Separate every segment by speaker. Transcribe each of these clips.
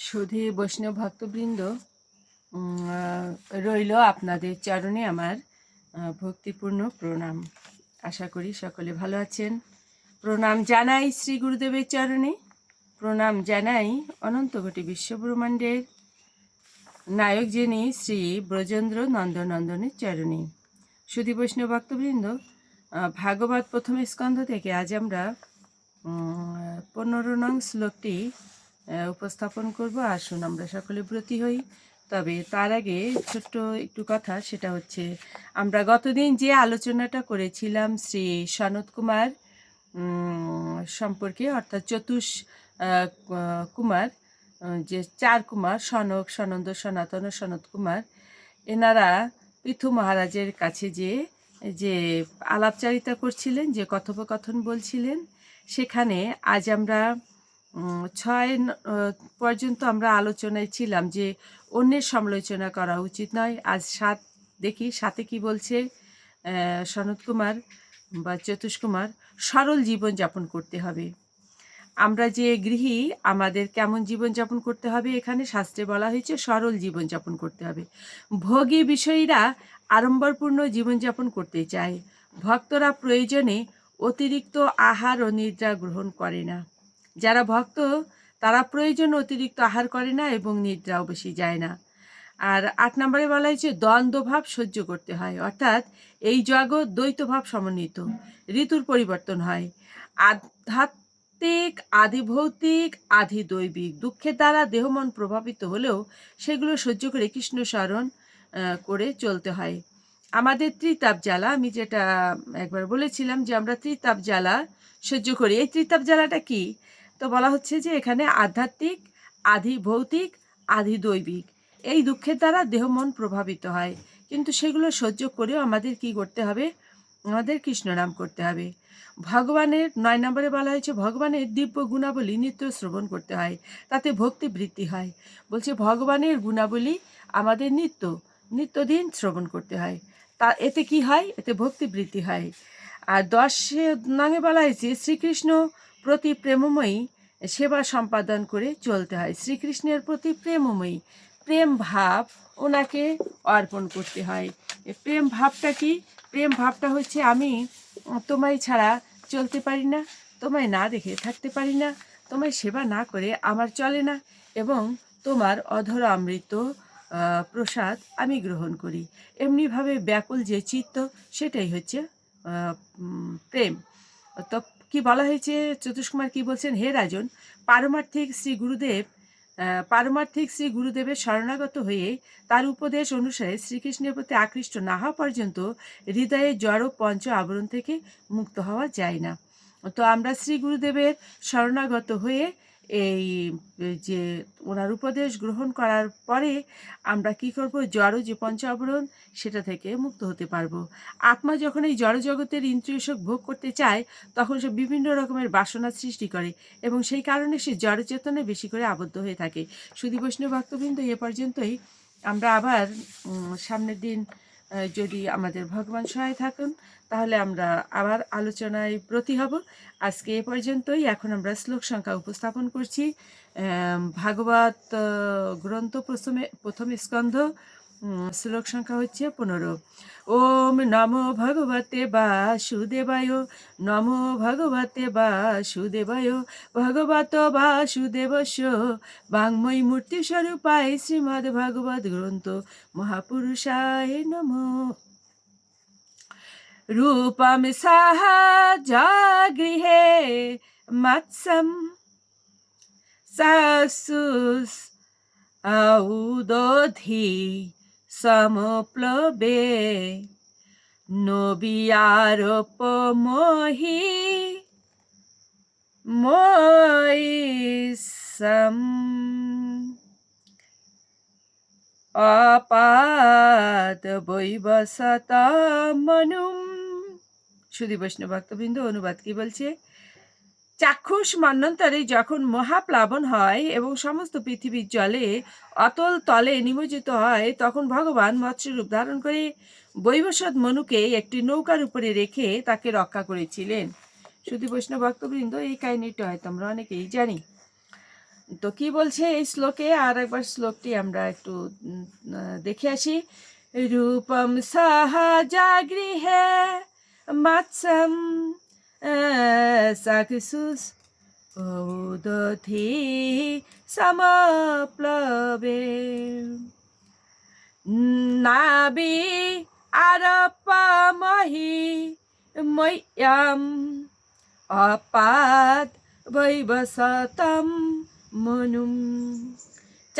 Speaker 1: সুধী বৈষ্ণব ভক্তবৃন্দ রইল আপনাদের চরণে আমার ভক্তিপূর্ণ প্রণাম। আশা করি সকলে ভালো আছেন। প্রণাম জানাই শ্রী গুরুদেবের চরণে। প্রণাম জানাই অনন্তকোটি বিশ্বব্রহ্মাণ্ডের নায়ক যিনি শ্রী ব্রজেন্দ্র নন্দনন্দনের চরণে। সুধী বৈষ্ণব ভক্তবৃন্দ ভাগবত প্রথম স্কন্ধ থেকে আজ আমরা পনেরো নং শ্লোকটি উপস্থাপন করব। আসুন আমরা সকলে ব্রতী হই। তবে তার আগে ছোট্ট একটু কথা, সেটা হচ্ছে, আমরা গতদিন যে আলোচনাটা করেছিলাম শ্রী সনত কুমার সম্পর্কে, অর্থাৎ চতুষ কুমার যে চার কুমার, সনক, সনন্দ, সনাতন সনত কুমার, এনারা পৃথু মহারাজের কাছে যে যে আলাপচারিতা করছিলেন, যে কথোপকথন বলছিলেন, সেখানে আজ আমরা ছয় পর্যন্ত আমরা আলোচনায় ছিলাম যে অন্যের সমালোচনা করা উচিত নয়। আজ সাত, দেখি সাথে কি বলছে? সনত কুমার বা চতুষ কুমার, সরল জীবনযাপন করতে হবে। আমরা যে গৃহী, আমাদের কেমন জীবনযাপন করতে হবে? এখানে শাস্ত্রে বলা হয়েছে সরল জীবনযাপন করতে হবে। ভোগী বিষয়ীরা আড়ম্বরপূর্ণ জীবনযাপন করতে চায়। ভক্তরা প্রয়োজনে অতিরিক্ত আহার ও নিদ্রা গ্রহণ করে না। যারা ভক্ত, তারা প্রয়োজন অতিরিক্ত আহার করে না এবং নিদ্রাও বেশি যায় না। আর আট নম্বরে বলা হয়েছে, দ্বন্দ্বভাব সহ্য করতে হয়। অর্থাৎ এই জগৎ দ্বৈতভাব সমন্বিত, ঋতুর পরিবর্তন হয়। আধ্যাত্মিক আধি ভৌতিক আধি দৈবিক দুঃখের দ্বারা দেহমন প্রভাবিত হলেও সেগুলো সহ্য করে কৃষ্ণ স্মরণ করে চলতে হয়। আমাদের ত্রিতাপ জ্বালা, আমি যেটা একবার বলেছিলাম যে আমরা ত্রিতাপ জ্বালা সহ্য করি। এই ত্রিতাপ জ্বালাটা কি? তো বলা হচ্ছে যে এখানে আধ্যাত্মিক, আধি ভৌতিক, আধি দৈবিক। এই দুঃখের দ্বারা দেহ মন প্রভাবিত হয়। কিন্তু সেগুলো সহ্য করেও আমাদের কি করতে হবে? আমাদের কৃষ্ণ নাম করতে হবে। ভগবানের, নয় নম্বরে বলা হয়েছে, ভগবানের দিব্য গুণাবলী নিত্য শ্রবণ করতে হয়। তাতে ভক্তি বৃদ্ধি হয়। বলছে, ভগবানের গুণাবলী আমাদের নিত্য, নিত্যদিন শ্রবণ করতে হয়। তা এতে কি হয়? এতে ভক্তি বৃদ্ধি হয়। আর দশ নাঙে বলা হয়েছে, শ্রীকৃষ্ণ প্রতি প্রেমময়ী সেবা সম্পাদন করে চলতে হয়। শ্রীকৃষ্ণের প্রতি প্রেমময়ী প্রেম ভাব ওনাকে অর্পণ করতে হয়। প্রেম ভাবটা কি? প্রেম ভাবটা হচ্ছে আমি তোমায় ছাড়া চলতে পারি না, তোমায় না দেখে থাকতে পারি না, তোমায় সেবা না করে আমার চলে না এবং তোমার অধর অমৃত প্রসাদ আমি গ্রহণ করি। এমনিভাবে ব্যাকুল যে চিত্ত, সেটাই হচ্ছে প্রেম। তো কি বলা হয়েছে? চতুষ কুমার কী বলছেন? হে রাজন, পারমার্থিক শ্রী গুরুদেব পারমার্থিক শ্রী গুরুদেবের শরণাগত হয়ে তার উপদেশ অনুসারে শ্রীকৃষ্ণের প্রতি আকৃষ্ট না হওয়া পর্যন্ত হৃদয়ে জড় পঞ্চ আবরণ থেকে মুক্ত হওয়া যায় না। তো আমরা শ্রী গুরুদেবের শরণাগত হয়ে এই যে ওনার উপদেশ গ্রহণ করার পরে আমরা কি করব? জড় যে পঞ্চ আবরণ সেটা থেকে মুক্ত হতে পারব। আত্মা যখন এই জড় জগতের ইন্দ্রিয় সুখ ভোগ করতে চায়, তখন সে বিভিন্ন রকমের বাসনা সৃষ্টি করে এবং সেই কারণে সে জড় চেতনায় বেশি করে আবদ্ধ হয়ে থাকে। সুধী বৈষ্ণব ভক্তবৃন্দ এ পর্যন্তই। আমরা আবার সামনের দিন যদি আমাদের ভগবান সহায় থাকেন, তাহলে আমরা আবার আলোচনায় প্রতি হব। আজকে এ পর্যন্তই। এখন আমরা শ্লোক সংখ্যা উপস্থাপন করছি। ভাগবত গ্রন্থ প্রথমে, প্রথম স্কন্ধ শ্লোক সংখ্যা হচ্ছে পনেরো ওম নমো ভগবতে বাসুদেবায় নমো ভগবতে বাসুদেবায় ভগবত বাসুদেবস্য বাংময়ী মূর্তি স্বরূপায় শ্রীমদ্ ভাগবত গ্রন্থ মহাপুরুষায় নমো রূপম সাহায্যা গৃহে মৎসম সাসুস ঔদধি সমপ্লবে। নবিয়ারোপমহি ময়িসম অপাদ বৈবসতমনুম সুধী বৈষ্ণব ভক্তবৃন্দ অনুবাদ কি বলছে? চাক্ষুষ মন্বন্তরে যখন মহাপ্লাবন হয় এবং সমস্ত পৃথিবীর জলে অতল তলে নিমজ্জিত হয়, তখন ভগবান মৎস্যরূপ ধারণ করে বৈবসৎ মনুকে একটি নৌকার উপরে রেখে তাকে রক্ষা করেছিলেন। শুধু বৈষ্ণব ভক্তবৃন্দ, এই কাহিনীটা হয়তো আমরা অনেকেই জানি। তো কি বলছে এই শ্লোকে? আর একবার শ্লোকটি আমরা একটু দেখে আসি। রূপম সাহাজাগৃহে মাৎসম सक्सुस् औदथि समप्लवे। नाभि आरपमहि मैयाम अपात वैवसतं मनुम्।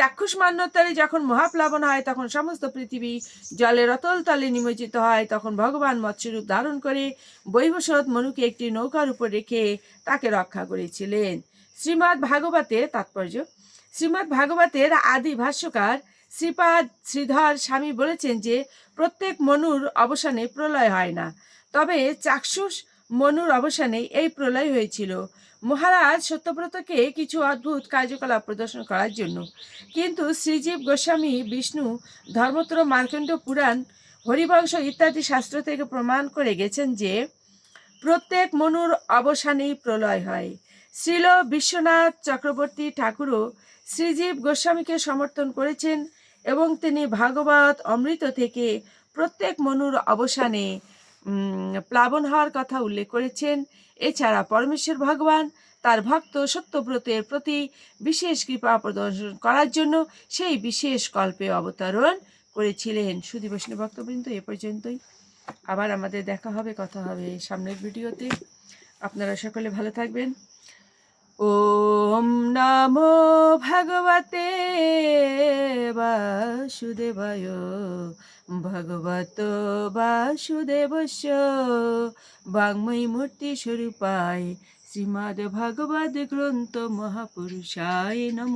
Speaker 1: চাক্ষুষ মান্যতারে যখন মহাপ্লাবন হয়, তখন সমস্ত পৃথিবী জলের অতল তলে নিমজ্জিত হয়। তখন ভগবান মৎস্যরূপ ধারণ করে বৈবসৎ মনুকে একটি নৌকার উপর রেখে তাকে রক্ষা করেছিলেন। শ্রীমৎ ভাগবতের তাৎপর্য। শ্রীমৎ ভাগবতের আদি ভাষ্যকার শ্রীপাদ শ্রীধর স্বামী বলেছেন যে, প্রত্যেক মনুর অবসানে প্রলয় হয় না। তবে চাক্ষুষ মনুর অবসানে এই প্রলয় হয়েছিল। মহারাজ সত্যব্রতকে কিছু অদ্ভুত কার্যকলাপ প্রদর্শন করার জন্য। কিন্তু শ্রীজীব গোস্বামী, বিষ্ণু ধর্মত্র মার্কণ্ড পুরাণ, হরিবংশ ইত্যাদি শাস্ত্র থেকে প্রমাণ করে গেছেন যে প্রত্যেক মনুর অবসানেই প্রলয় হয়। শ্রীল বিশ্বনাথ চক্রবর্তী ঠাকুরও শ্রীজীব গোস্বামীকে সমর্থন করেছেন এবং তিনি ভাগবত, অমৃত থেকে প্রত্যেক মনুর অবসানে প্লাবন হওয়ার কথা উল্লেখ করেছেন। এছাড়া পরমেশ্বর ভগবান তার ভক্ত সত্যব্রতের প্রতি বিশেষ কৃপা প্রদর্শন করার জন্য সেই বিশেষ কল্পে অবতরণ করেছিলেন। সুধী বৈষ্ণব ভক্তবৃন্দ, এ পর্যন্তই। আবার আমাদের দেখা হবে, কথা হবে সামনের ভিডিওতে। আপনারা সকলে ভালো থাকবেন। ওম নমো ভগবতে বাসুদেবায় ভগবত বাসুদেবস্য वाङ्मयी মূর্তি স্বরূপায় শ্রীমদ্ ভগবদ্ গ্রন্থ মহাপুরুষায় নম